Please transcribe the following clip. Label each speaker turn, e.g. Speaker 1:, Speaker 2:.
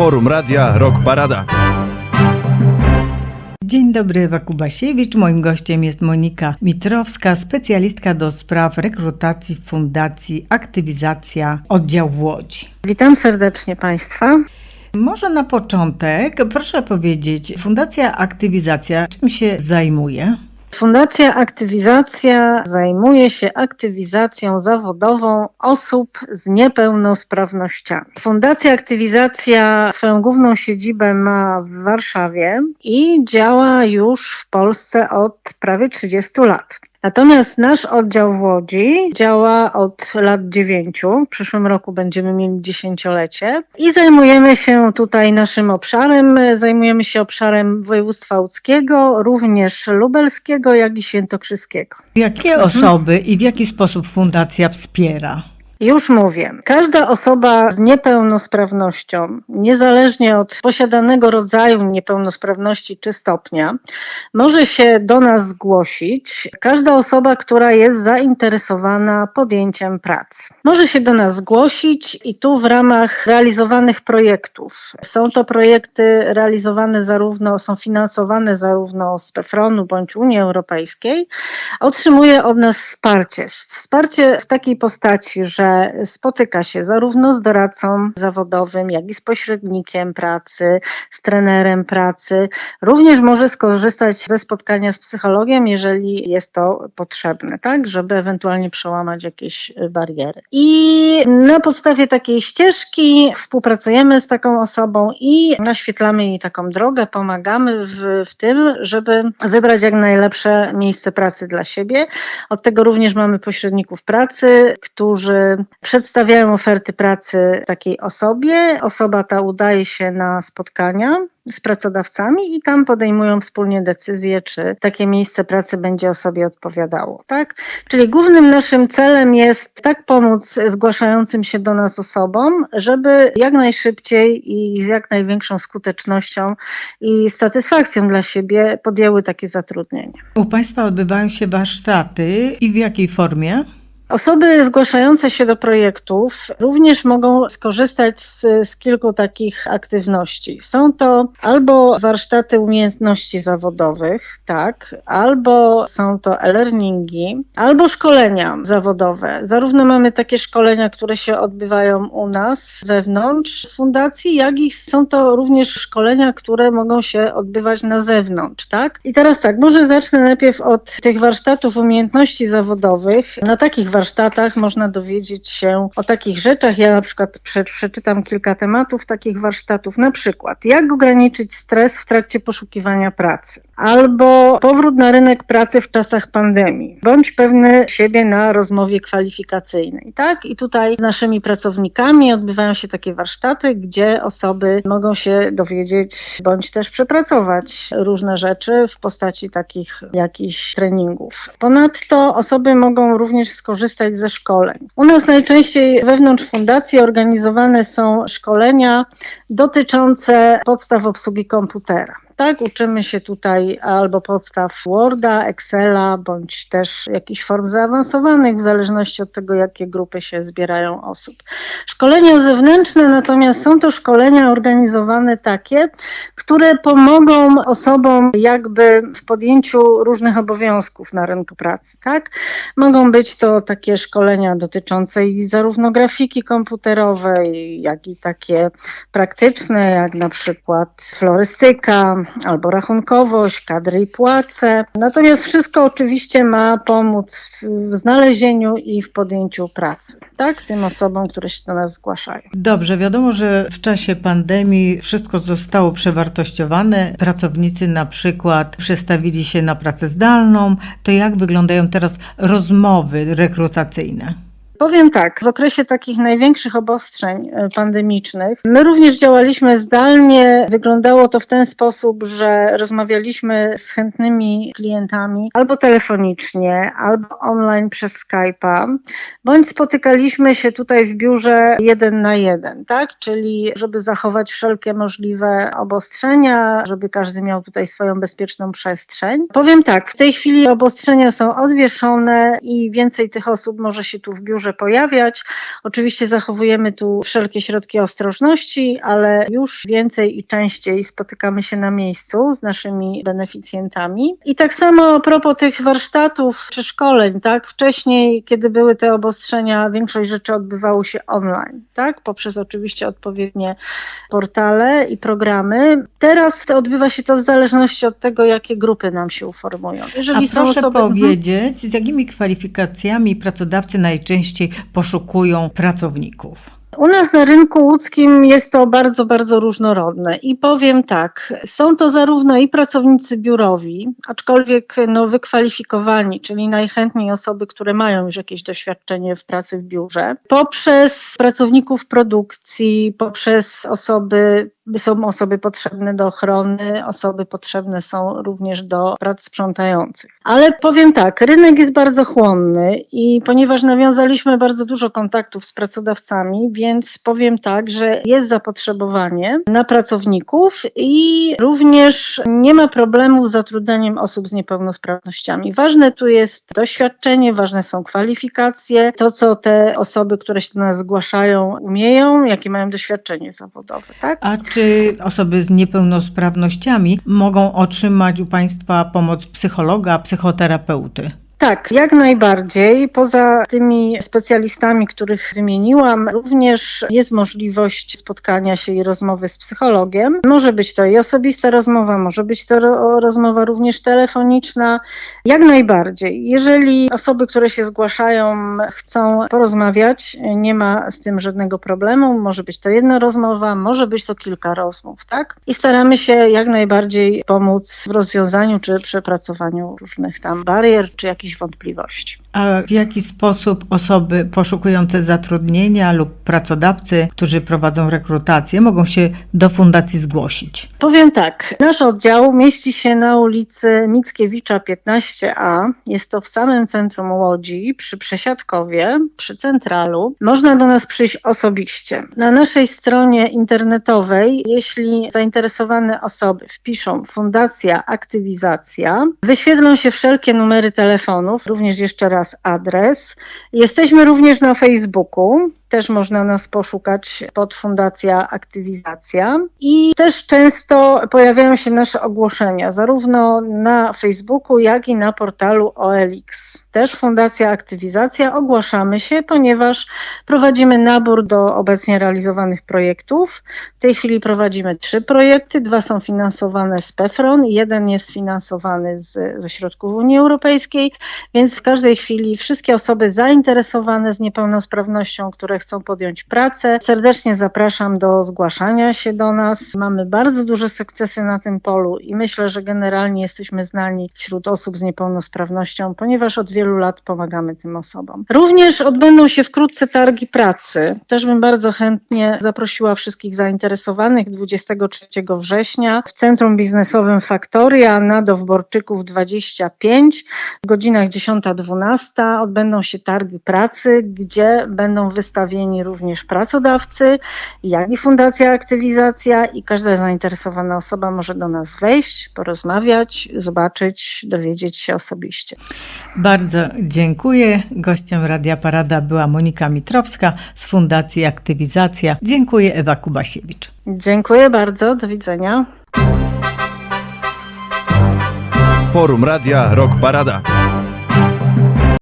Speaker 1: Forum Radia Rock Parada.
Speaker 2: Dzień dobry, Ewa Kubasiewicz. Moim gościem jest Monika Mitrowska, specjalistka do spraw rekrutacji w Fundacji Aktywizacja Oddział w Łodzi.
Speaker 3: Witam serdecznie Państwa.
Speaker 2: Może na początek proszę powiedzieć, Fundacja Aktywizacja czym się zajmuje?
Speaker 3: Fundacja Aktywizacja zajmuje się aktywizacją zawodową osób z niepełnosprawnościami. Fundacja Aktywizacja swoją główną siedzibę ma w Warszawie i działa już w Polsce od prawie 30 lat. Natomiast nasz oddział w Łodzi działa od lat dziewięciu. W przyszłym roku będziemy mieli dziesięciolecie i zajmujemy się tutaj naszym obszarem. Zajmujemy się obszarem województwa łódzkiego, również lubelskiego, jak i świętokrzyskiego.
Speaker 2: Jakie osoby i w jaki sposób Fundacja wspiera?
Speaker 3: Już mówię. Każda osoba z niepełnosprawnością, niezależnie od posiadanego rodzaju niepełnosprawności czy stopnia, może się do nas zgłosić. Każda osoba, która jest zainteresowana podjęciem pracy. Może się do nas zgłosić i tu w ramach realizowanych projektów. Są to projekty realizowane zarówno, są finansowane zarówno z PEFRON-u bądź Unii Europejskiej, otrzymuje od nas wsparcie. Wsparcie w takiej postaci, że spotyka się zarówno z doradcą zawodowym, jak i z pośrednikiem pracy, z trenerem pracy. Również może skorzystać ze spotkania z psychologiem, jeżeli jest to potrzebne, tak, żeby ewentualnie przełamać jakieś bariery. I na podstawie takiej ścieżki współpracujemy z taką osobą i naświetlamy jej taką drogę, pomagamy w, w tym, żeby wybrać jak najlepsze miejsce pracy dla siebie. Od tego również mamy pośredników pracy, którzy przedstawiają oferty pracy takiej osobie. Osoba ta udaje się na spotkania z pracodawcami i tam podejmują wspólnie decyzję, czy takie miejsce pracy będzie osobie odpowiadało. Tak? Czyli głównym naszym celem jest tak pomóc zgłaszającym się do nas osobom, żeby jak najszybciej i z jak największą skutecznością i satysfakcją dla siebie podjęły takie zatrudnienie.
Speaker 2: U Państwa odbywają się warsztaty i w jakiej formie?
Speaker 3: Osoby zgłaszające się do projektów również mogą skorzystać z, z, kilku takich aktywności. Są to albo warsztaty umiejętności zawodowych, tak, albo są to e-learningi, albo szkolenia zawodowe. Zarówno mamy takie szkolenia, które się odbywają u nas wewnątrz fundacji, jak i są to również szkolenia, które mogą się odbywać na zewnątrz, tak? I teraz tak, może zacznę najpierw od tych warsztatów umiejętności zawodowych. Na takich warsztatach warsztatach można dowiedzieć się o takich rzeczach. Ja na przykład przeczytam kilka tematów takich warsztatów, na przykład jak ograniczyć stres w trakcie poszukiwania pracy, albo powrót na rynek pracy w czasach pandemii, bądź pewny siebie na rozmowie kwalifikacyjnej. Tak? I tutaj z naszymi pracownikami odbywają się takie warsztaty, gdzie osoby mogą się dowiedzieć, bądź też przepracować różne rzeczy w postaci takich jakichś treningów. Ponadto osoby mogą również skorzystać ze szkoleń. U nas najczęściej wewnątrz fundacji organizowane są szkolenia dotyczące podstaw obsługi komputera. Tak, uczymy się tutaj albo podstaw Worda, Excela, bądź też jakichś form zaawansowanych, w zależności od tego, jakie grupy się zbierają osób. Szkolenia zewnętrzne natomiast są to szkolenia organizowane takie, które pomogą osobom jakby w podjęciu różnych obowiązków na rynku pracy. Tak? Mogą być to takie szkolenia dotyczące zarówno grafiki komputerowej, jak i takie praktyczne, jak na przykład florystyka, albo rachunkowość, kadry i płace. Natomiast wszystko oczywiście ma pomóc w, znalezieniu i w podjęciu pracy, tak? Tym osobom, które się do nas zgłaszają.
Speaker 2: Dobrze, wiadomo, że w czasie pandemii wszystko zostało przewartościowane. Pracownicy na przykład przestawili się na pracę zdalną. To jak wyglądają teraz rozmowy rekrutacyjne?
Speaker 3: Powiem tak, w okresie takich największych obostrzeń pandemicznych, my również działaliśmy zdalnie. Wyglądało to w ten sposób, że rozmawialiśmy z chętnymi klientami albo telefonicznie, albo online przez Skype'a, bądź spotykaliśmy się tutaj w biurze jeden na jeden, tak? Czyli żeby zachować wszelkie możliwe obostrzenia, żeby każdy miał tutaj swoją bezpieczną przestrzeń. Powiem tak, w tej chwili obostrzenia są odwieszone i więcej tych osób może się tu w biurze może pojawiać. Oczywiście zachowujemy tu wszelkie środki ostrożności, ale już więcej i częściej spotykamy się na miejscu z naszymi beneficjentami. I tak samo a propos tych warsztatów czy szkoleń, tak? Wcześniej, kiedy były te obostrzenia, większość rzeczy odbywało się online, tak? Poprzez oczywiście odpowiednie portale i programy. Teraz odbywa się to w zależności od tego, jakie grupy nam się uformują. Jeżeli
Speaker 2: A
Speaker 3: są
Speaker 2: proszę
Speaker 3: osoby...
Speaker 2: Powiedzieć, z jakimi kwalifikacjami pracodawcy najczęściej poszukują pracowników?
Speaker 3: U nas na rynku łódzkim jest to bardzo, bardzo różnorodne i powiem tak, są to zarówno i pracownicy biurowi, aczkolwiek no, wykwalifikowani, czyli najchętniej osoby, które mają już jakieś doświadczenie w pracy w biurze, poprzez pracowników produkcji, poprzez osoby są osoby potrzebne do ochrony, osoby potrzebne są również do prac sprzątających. Ale powiem tak, rynek jest bardzo chłonny i ponieważ nawiązaliśmy bardzo dużo kontaktów z pracodawcami, więc powiem tak, że jest zapotrzebowanie na pracowników i również nie ma problemu z zatrudnianiem osób z niepełnosprawnościami. Ważne tu jest doświadczenie, ważne są kwalifikacje, to co te osoby, które się do nas zgłaszają, umieją, jakie mają doświadczenie zawodowe, tak?
Speaker 2: A czy osoby z niepełnosprawnościami mogą otrzymać u Państwa pomoc psychologa, psychoterapeuty?
Speaker 3: Tak, jak najbardziej. Poza tymi specjalistami, których wymieniłam, również jest możliwość spotkania się i rozmowy z psychologiem. Może być to i osobista rozmowa, może być to ro- rozmowa również telefoniczna. Jak najbardziej. Jeżeli osoby, które się zgłaszają, chcą porozmawiać, nie ma z tym żadnego problemu. Może być to jedna rozmowa, może być to kilka rozmów, tak? I staramy się jak najbardziej pomóc w rozwiązaniu czy przepracowaniu różnych tam barier, czy jakichś wątpliwości.
Speaker 2: A w jaki sposób osoby poszukujące zatrudnienia lub pracodawcy, którzy prowadzą rekrutację, mogą się do fundacji zgłosić?
Speaker 3: Powiem tak, nasz oddział mieści się na ulicy Mickiewicza 15a. Jest to w samym centrum Łodzi, przy Przesiadkowie, przy Centralu. Można do nas przyjść osobiście. Na naszej stronie internetowej, jeśli zainteresowane osoby wpiszą Fundacja Aktywizacja, wyświetlą się wszelkie numery telefonów, również jeszcze raz adres. Jesteśmy również na Facebooku. Też można nas poszukać pod Fundacja Aktywizacja. I też często pojawiają się nasze ogłoszenia, zarówno na Facebooku, jak i na portalu OLX. Też Fundacja Aktywizacja ogłaszamy się, ponieważ prowadzimy nabór do obecnie realizowanych projektów. W tej chwili prowadzimy trzy projekty. Dwa są finansowane z PEFRON, jeden jest finansowany z, ze środków Unii Europejskiej, więc w każdej chwili wszystkie osoby zainteresowane z niepełnosprawnością, które chcą podjąć pracę, serdecznie zapraszam do zgłaszania się do nas. Mamy bardzo duże sukcesy na tym polu i myślę, że generalnie jesteśmy znani wśród osób z niepełnosprawnością, ponieważ od wielu lat pomagamy tym osobom. Również odbędą się wkrótce targi pracy. Też bym bardzo chętnie zaprosiła wszystkich zainteresowanych 23 września w Centrum Biznesowym Faktoria na Dowborczyków 25 w godzinach 10-12 odbędą się targi pracy, gdzie będą wystawieni również pracodawcy, jak i Fundacja Aktywizacja i każda zainteresowana osoba może do nas wejść, porozmawiać, zobaczyć, dowiedzieć się osobiście.
Speaker 2: Bardzo dziękuję. Gościem Radia Parada była Monika Mitrowska z Fundacji Aktywizacja. Dziękuję Ewa Kubasiewicz.
Speaker 3: Dziękuję bardzo, do widzenia.
Speaker 1: Forum Radia Rock Parada.